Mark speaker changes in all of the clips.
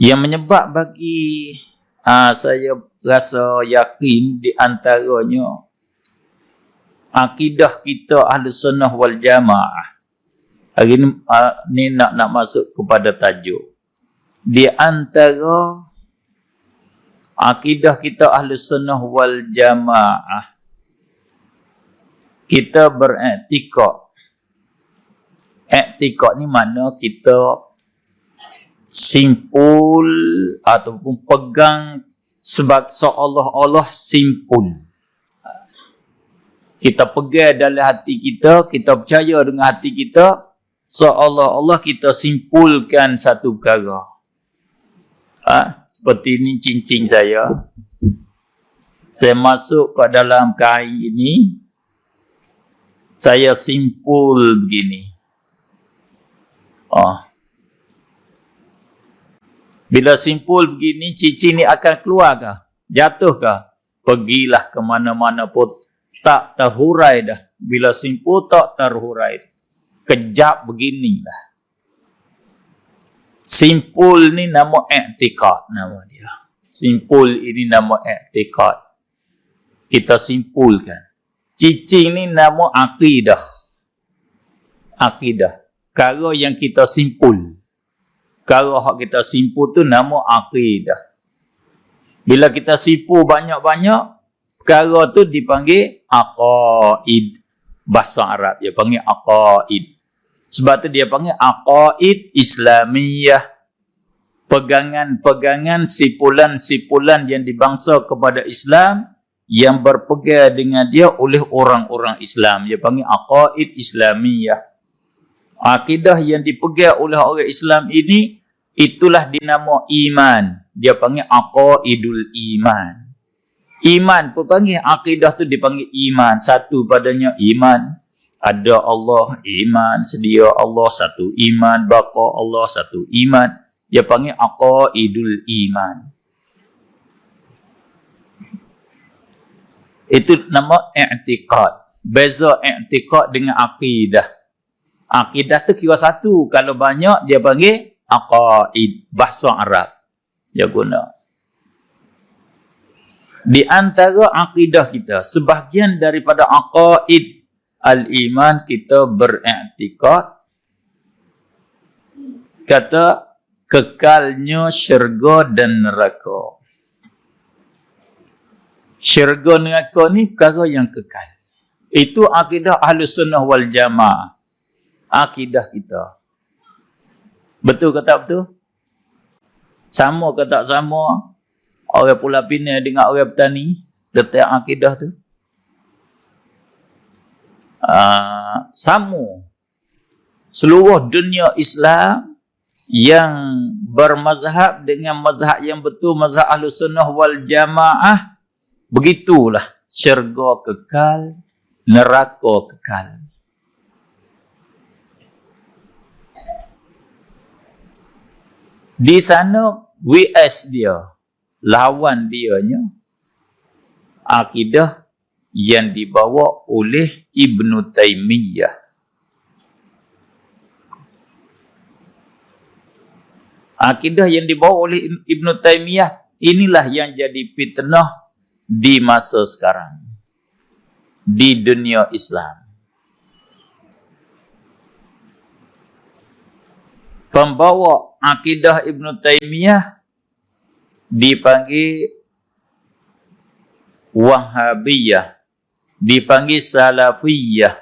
Speaker 1: Yang menyebab bagi uh, saya rasa yakin di antaranya akidah kita ahli sunnah wal jamaah. Hari ni, uh, ni nak nak masuk kepada tajuk. Di antara akidah kita ahli sunnah wal jamaah kita beretikad. Etikad ni mana kita simpul ataupun pegang sebab seolah-olah simpul. Kita pegang dalam hati kita, kita percaya dengan hati kita, seolah-olah kita simpulkan satu perkara. Ha? Seperti ini cincin saya. Saya masuk ke dalam kain ini, saya simpul begini. Oh. Bila simpul begini, cici ni akan keluar kah? Jatuh kah? Pergilah ke mana-mana pun tak terhurai dah. Bila simpul tak terhurai. Kejap beginilah. Simpul ni nama i'tikad nama dia. Simpul ini nama i'tikad. Kita simpulkan. Cicing ni nama akidah. Akidah. Kara yang kita simpul perkara hak kita simpu tu nama akidah. Bila kita simpu banyak-banyak, perkara tu dipanggil aqaid. Bahasa Arab dia panggil aqaid. Sebab tu dia panggil aqaid Islamiyah. Pegangan-pegangan sipulan-sipulan yang dibangsa kepada Islam yang berpegang dengan dia oleh orang-orang Islam. Dia panggil aqaid Islamiyah. Akidah yang dipegang oleh orang Islam ini Itulah dinamo iman. Dia panggil aqaidul iman. Iman pun panggil akidah tu dipanggil iman. Satu padanya iman. Ada Allah iman. Sedia Allah satu iman. Baqa Allah satu iman. Dia panggil aqaidul iman. Itu nama i'tiqad. Beza i'tiqad dengan akidah. Akidah tu kira satu. Kalau banyak dia panggil aqaid bahasa Arab. Dia guna. Di antara akidah kita sebahagian daripada aqaid al-iman kita beriktikad. Kata kekalnya syurga dan neraka. Syurga neraka ni perkara yang kekal. Itu akidah ahli sunnah wal jamaah. Akidah kita Betul ke tak betul? Sama ke tak sama? Orang pula pinai dengan orang petani. Detik akidah tu. Uh, sama. Seluruh dunia Islam yang bermazhab dengan mazhab yang betul, mazhab ahlu sunnah wal jamaah, begitulah syurga kekal, neraka kekal. Di sana WS dia, lawan dia nya akidah yang dibawa oleh Ibn Taymiyah. Akidah yang dibawa oleh Ibn Taymiyah inilah yang jadi fitnah di masa sekarang. Di dunia Islam. pembawa akidah Ibn Taymiyah dipanggil Wahhabiyah, dipanggil Salafiyah,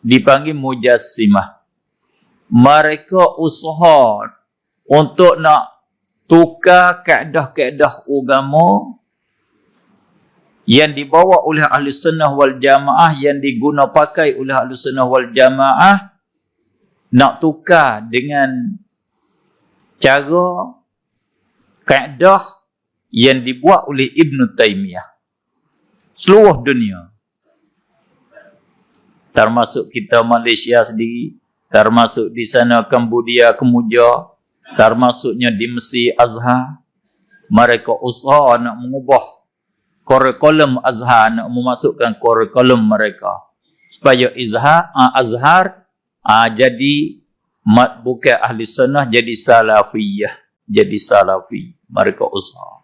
Speaker 1: dipanggil Mujassimah. Mereka usaha untuk nak tukar kaedah-kaedah agama yang dibawa oleh ahli sunnah wal jamaah yang diguna pakai oleh ahli sunnah wal jamaah nak tukar dengan cara kaedah yang dibuat oleh Ibn Taymiyah. Seluruh dunia. Termasuk kita Malaysia sendiri. Termasuk di sana Cambodia, Kemuja. Termasuknya di Mesir, Azhar. Mereka usaha nak mengubah kurikulum Azhar, nak memasukkan kurikulum mereka. Supaya Izhar, uh, Azhar Ah jadi mat bukan ahli sunnah jadi salafiyah. jadi salafi. Mereka usaha.